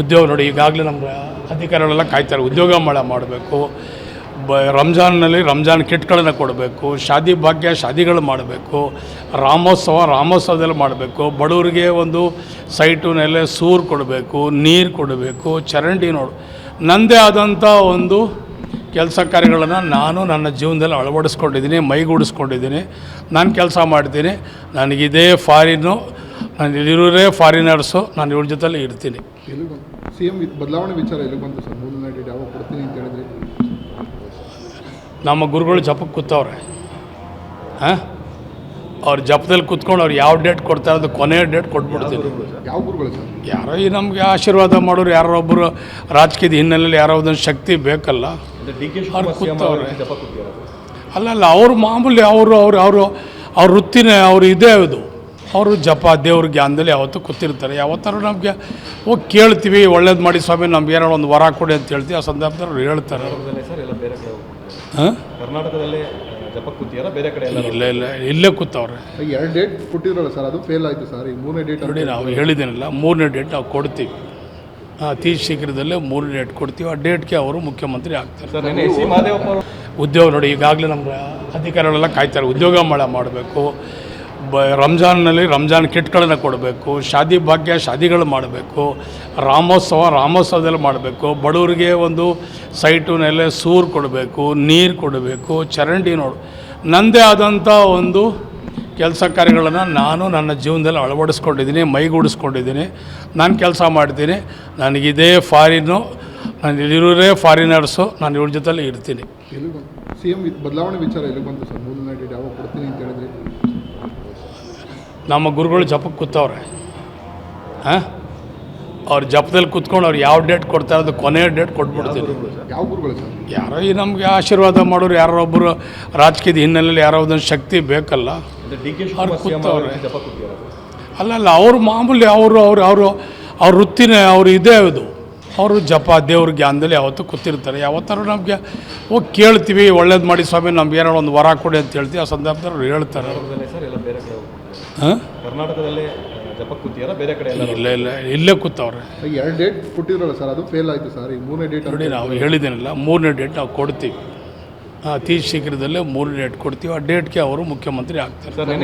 ಉದ್ಯೋಗ ನೋಡಿ ಈಗಾಗಲೇ ನಮ್ಮ ಅಧಿಕಾರಿಗಳೆಲ್ಲ ಕಾಯ್ತಾರೆ, ಉದ್ಯೋಗ ಮೇಳ ಮಾಡಬೇಕು, ಬ, ರಂಜಾನ್ನಲ್ಲಿ ರಂಜಾನ್ ಕಿಟ್ಗಳನ್ನು ಕೊಡಬೇಕು, ಶಾದಿ ಭಾಗ್ಯ ಶಾದಿಗಳು ಮಾಡಬೇಕು, ರಾಮೋತ್ಸವ ರಾಮೋತ್ಸವದಲ್ಲಿ ಮಾಡಬೇಕು, ಬಡವರಿಗೆ ಒಂದು ಸೈಟು ನೆಲೆ ಸೂರು ಕೊಡಬೇಕು, ನೀರು ಕೊಡಬೇಕು, ಚರಂಡಿ ನೋಡು. ನನ್ನದೇ ಆದಂಥ ಒಂದು ಕೆಲಸ ಕಾರ್ಯಗಳನ್ನು ನಾನು ನನ್ನ ಜೀವನದಲ್ಲಿ ಅಳವಡಿಸ್ಕೊಂಡಿದ್ದೀನಿ, ಮೈಗೂಡಿಸ್ಕೊಂಡಿದ್ದೀನಿ. ನಾನು ಕೆಲಸ ಮಾಡ್ತೀನಿ, ನನಗಿದೇ ಫಾರಿನ್ನು ನಾನು ಇಲ್ಲಿರೋರೇ ಫಾರಿನರ್ಸು ನಾನು ಇವ್ರ ಜೊತೆಲಿ ಇರ್ತೀನಿ. ಸಿ ಎಂ ಬದಲಾವಣೆ ವಿಚಾರ ಎಲ್ಲಿ ಬಂತು ಸರ್? ಯಾವಾಗ ಕೊಡ್ತೀನಿ ಅಂತ ಹೇಳಿದ್ರಿ? ನಮ್ಮ ಗುರುಗಳು ಜಪಕ್ಕೆ ಕೂತವ್ರೆ. ಹಾಂ? ಅವ್ರು ಜಪದಲ್ಲಿ ಕೂತ್ಕೊಂಡು ಅವ್ರು ಯಾವ ಡೇಟ್ ಕೊಡ್ತಾರೆ ಅದು ಕೊನೆಯ ಡೇಟ್ ಕೊಟ್ಬಿಡ್ತೀನಿ. ಯಾವ ಗುರುಗಳು ಸರ್? ಯಾರೋ ಈ ನಮಗೆ ಆಶೀರ್ವಾದ ಮಾಡೋರು ಯಾರೋ ಒಬ್ಬರು ರಾಜಕೀಯದ ಹಿನ್ನೆಲೆಯಲ್ಲಿ ಯಾರೋ ಒಂದೊಂದು ಶಕ್ತಿ ಬೇಕಲ್ಲ. ಅವ್ರು ಕೂತವ್ರೆ. ಅಲ್ಲ ಅಲ್ಲ ಅವ್ರು ಮಾಮೂಲಿ ಅವರು ಅವರು ಅವರು ಅವ್ರ ವೃತ್ತಿನೇ ಅವರು ಇದೇ ಅದು ಅವರು ಜಪ ದೇವ್ರ ಜ್ಞಾನದಲ್ಲಿ ಯಾವತ್ತೂ ಕೂತಿರ್ತಾರೆ. ಯಾವತ್ತಾರು ನಮಗೆ ಓ ಕೇಳ್ತೀವಿ ಒಳ್ಳೇದು ಮಾಡಿ ಸ್ವಾಮಿ ನಮ್ಗೆ ಏನಾದ್ರು ಒಂದು ವರ ಕೊಡಿ ಅಂತ ಹೇಳ್ತೀವಿ. ಆ ಸಂದರ್ಭದಲ್ಲಿ ಅವ್ರು ಹೇಳ್ತಾರೆ. ಸರ್ ಎಲ್ಲ ಬೇರೆ ಕಡೆ ಹೋಗ್ತಿದ್ದಾರೆ. ಹಾಂ? ಕರ್ನಾಟಕದಲ್ಲಿ ಜಪಕ್ಕೆ ಬೇರೆ ಕಡೆ ಎಲ್ಲ ಇಲ್ಲ ಇಲ್ಲ ಇಲ್ಲೇ ಕೂತವ್ರೆ. ಈಗ ಎರಡು ಡೇಟ್ ಕೊಟ್ಟಿದ್ರಲ್ಲ ಸರ್ ಅದು ಫೇಲ್ ಆಯಿತು ಸರ್ ಈಗ ಮೂರನೇ ಡೇಟ್ ನೋಡಿ ನಾವು ಹೇಳಿದ್ದೀನಲ್ಲ ಮೂರನೇ ಡೇಟ್ ನಾವು ಕೊಡ್ತೀವಿ. ಅತಿ ಶೀಘ್ರದಲ್ಲೇ ಮೂರನೇ ಡೇಟ್ ಕೊಡ್ತೀವಿ. ಆ ಡೇಟ್ಗೆ ಅವರು ಮುಖ್ಯಮಂತ್ರಿ ಆಗ್ತಾರೆ. ಉದ್ಯೋಗ ನೋಡಿ ಈಗಾಗಲೇ ನಮ್ಮ ಅಧಿಕಾರಿಗಳೆಲ್ಲ ಕಾಯ್ತಾರೆ. ಉದ್ಯೋಗ ಮಳೆ ಮಾಡಬೇಕು. ಬ ರಂಜಾನ್ನಲ್ಲಿ ರಂಜಾನ್ ಕಿಟ್ಗಳನ್ನು ಕೊಡಬೇಕು, ಶಾದಿ ಭಾಗ್ಯ ಶಾದಿಗಳು ಮಾಡಬೇಕು, ರಾಮೋತ್ಸವ ರಾಮೋತ್ಸವದಲ್ಲಿ ಮಾಡಬೇಕು, ಬಡವರಿಗೆ ಒಂದು ಸೈಟು ನೆಲೆ ಸೂರು ಕೊಡಬೇಕು, ನೀರು ಕೊಡಬೇಕು, ಚರಂಡಿ ನೋಡು ನನ್ನದೇ ಆದಂಥ ಒಂದು ಕೆಲಸ ಕಾರ್ಯಗಳನ್ನು ನಾನು ನನ್ನ ಜೀವನದಲ್ಲಿ ಅಳವಡಿಸ್ಕೊಂಡಿದ್ದೀನಿ, ಮೈಗೂಡಿಸ್ಕೊಂಡಿದ್ದೀನಿ. ನಾನು ಕೆಲಸ ಮಾಡ್ತೀನಿ ನನಗಿದೇ ಫಾರಿನ್ನು ನಾನು ಇಲ್ಲಿರೋರೇ ಫಾರಿನರ್ಸು ನಾನು ಇವ್ರ ಜೊತೆಯಲ್ಲಿ ಇರ್ತೀನಿ. ಬದಲಾವಣೆ ವಿಚಾರ ಬಂತು ಸರ್? ಅಂತ ಹೇಳಿದ್ರಿ? ನಮ್ಮ ಗುರುಗಳು ಜಪಕ್ಕೆ ಕೂತವ್ರೆ. ಹಾಂ? ಅವ್ರು ಜಪದಲ್ಲಿ ಕೂತ್ಕೊಂಡು ಅವ್ರು ಯಾವ ಡೇಟ್ ಕೊಡ್ತಾರೆ ಅದು ಕೊನೆಯ ಡೇಟ್ ಕೊಟ್ಬಿಡ್ತೀನಿ. ಸರ್? ಯಾರೋ ಈ ನಮಗೆ ಆಶೀರ್ವಾದ ಮಾಡೋರು ಯಾರೋ ಒಬ್ಬರು ರಾಜಕೀಯದ ಹಿನ್ನೆಲೆಯಲ್ಲಿ ಯಾರೋ ಒಂದೊಂದು ಶಕ್ತಿ ಬೇಕಲ್ಲ. ಅವ್ರು ಕೂತವ್ರೆ. ಅಲ್ಲ ಅಲ್ಲ ಅವ್ರು ಮಾಮೂಲಿ ಅವರು ಅವರು ಅವರು ಅವ್ರ ವೃತ್ತಿನೇ ಅವರು ಇದೇ ಅದು ಅವರು ಜಪ ದೇವ್ರ ಜ್ಞಾನದಲ್ಲಿ ಯಾವತ್ತೂ ಕೂತಿರ್ತಾರೆ. ಯಾವತ್ತಾರು ನಮಗೆ ಓ ಕೇಳ್ತೀವಿ ಒಳ್ಳೇದು ಮಾಡಿ ಸ್ವಾಮಿ ನಮ್ಗೆ ಏನಾರು ಒಂದು ವರ ಕೊಡಿ ಅಂತ ಹೇಳ್ತೀವಿ. ಆ ಸಂದರ್ಭದಲ್ಲಿ ಅವ್ರು ಹೇಳ್ತಾರೆ. ಕರ್ನಾಟಕದಲ್ಲೇ ಸರ್ ಎಲ್ಲ ಬೇರೆ ಕಡೆ ಹೋಗ್ತಿದ್ದಾರೆ. ಹಾಂ? ಕರ್ನಾಟಕದಲ್ಲೇ ಜಪಕ್ಕೆ ಕೂತಿಯಾರ ಬೇರೆ ಕಡೆ ಎಲ್ಲ ಇಲ್ಲ ಇಲ್ಲ ಇಲ್ಲೇ ಕೂತವ್ರೆ. ಎರಡು ಡೇಟ್ ಕೊಟ್ಟಿದ್ರಲ್ಲ ಸರ್ ಅದು ಫೇಲ್ ಆಯಿತು ಸರ್. ಈ ಮೂರನೇ ಡೇಟ್ ನೋಡಿ ನಾವು ಹೇಳಿದ್ದೇನಲ್ಲ ಮೂರನೇ ಡೇಟ್ ನಾವು ಕೊಡ್ತೀವಿ. ಅತಿ ಶೀಘ್ರದಲ್ಲೇ ಮೂರನೇ ಡೇಟ್ ಕೊಡ್ತೀವಿ. ಆ ಡೇಟ್ಗೆ ಅವರು ಮುಖ್ಯಮಂತ್ರಿ ಆಗ್ತಾರೆ.